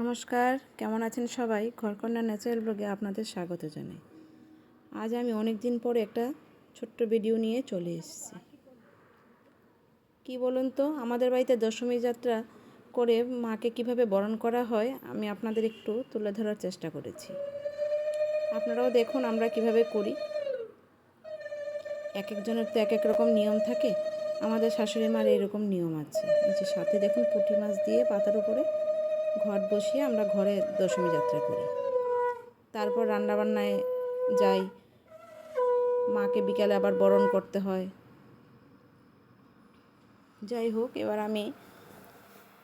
নমস্কার, কেমন আছেন সবাই? ঘরকন্যা ন্যাচারাল ব্লগে আপনাদের স্বাগত জানাই। আজ আমি অনেক দিন পরে একটা ছোট্ট ভিডিও নিয়ে চলে এসেছি। কি বলুন তো, আমাদের বাড়িতে দশমী যাত্রা করে মাকে কীভাবে বরণ করা হয়, আমি আপনাদের একটু তুলে ধরার চেষ্টা করেছি। আপনারাও দেখুন আমরা কীভাবে করি। এক একজনের তো এক এক রকম নিয়ম থাকে। আমাদের শাশুড়ি মার এরকম নিয়ম আছে। সাথে দেখুন পুঁটি মাছ দিয়ে পাতার উপরে ঘট বসিয়ে আমরা ঘরে দশমী যাত্রা করি। তারপর রান্নাবান্নায় যাই। মাকে বিকালে আবার বরণ করতে হয়। যাই হোক, এবার আমি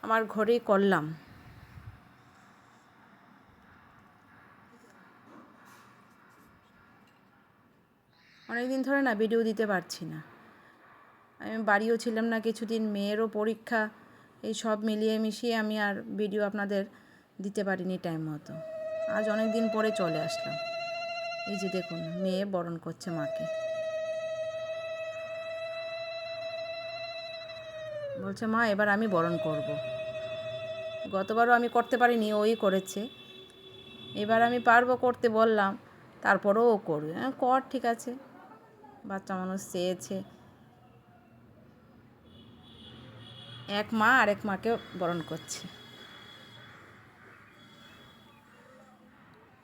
আমার ঘরেই করলাম। অনেকদিন ধরে না ভিডিও দিতে পারছি না। আমি বাড়িও ছিলাম না, কিছুদিন মেয়েরও পরীক্ষা এই সব মিলিয়ে মিশিয়ে আমি আর ভিডিও আপনাদের দিতে পারিনি টাইম মতো। আজ অনেক দিন পরে চলে আসলাম। এই যে দেখুন, মেয়ে বরণ করছে মাকে। বলছে, মা, এবার আমি বরণ করব। গতবারও আমি করতে পারিনি, ওই করেছে। এবার আমি পারব করতে বললাম, তারপরেও ও করবে। হ্যাঁ কর, ঠিক আছে। বাচ্চা মানুষ চেয়েছে। এক মা আর এক মাকে বরণ করছে।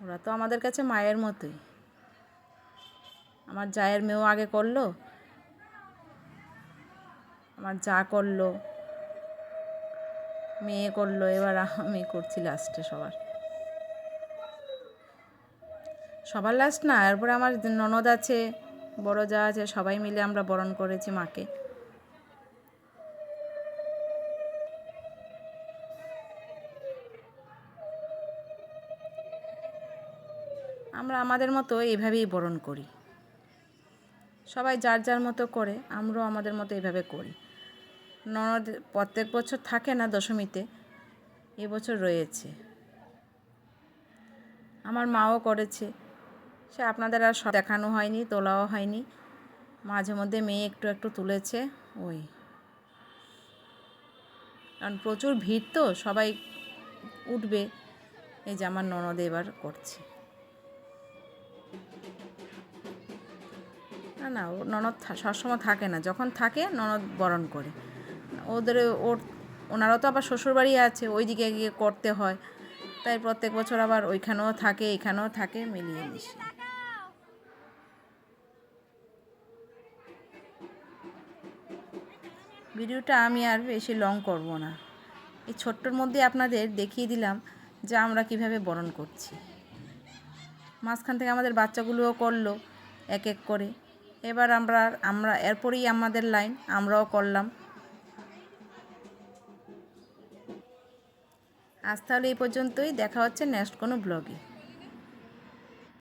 ওরা তো আমাদের কাছে মায়ের মতোই। আমার জায়ের মেয়েও আগে করল, আমার যা করল, মেয়ে করল, এবার আমি করছি লাস্টে সবার। সবার লাস্ট না, এরপরে আমার ননদ আছে, বড় যা আছে, সবাই মিলে আমরা বরণ করেছি মাকে। আমরা আমাদের মতো এইভাবেই বরণ করি। সবাই যার যার মতো করে, আমরাও আমাদের মতো এইভাবে করি। ননদ প্রত্যেক বছর থাকে না দশমীতে এবছর রয়েছে। আমার মাও করেছে। সে আপনাদের আর দেখানো হয়নি, তোলাও হয়নি। মাঝে মধ্যে মেয়ে একটু একটু তুলেছে, ওই। কারণ প্রচুর ভিড় তো, সবাই উঠবে, এই যে আমার ননদ এবার করছে। না না ননদ সবসময় থাকে না। যখন থাকে, ননদ বরণ করে। ওদের, ওর, ওনারও তো আবার শ্বশুরবাড়ি আছে ওই দিকে গিয়ে করতে হয়। তাই প্রত্যেক বছর আবার ওইখানেও থাকে, এখানেও থাকে, মিলিয়ে মিশিয়ে। ভিডিওটা আমি আর বেশি লং করব না। এই ছোট্টর মধ্যে আপনাদের দেখিয়ে দিলাম যে আমরা কীভাবে বরণ করছি। মাঝখান থেকে আমাদের বাচ্চাগুলোও করল, এক এক করে। এবার আমরা আমরা, এরপরেই আমাদের লাইন, আমরাও করলাম। আজ তাহলে এই পর্যন্তই, দেখা হচ্ছে নেক্সট কোনো ব্লগে।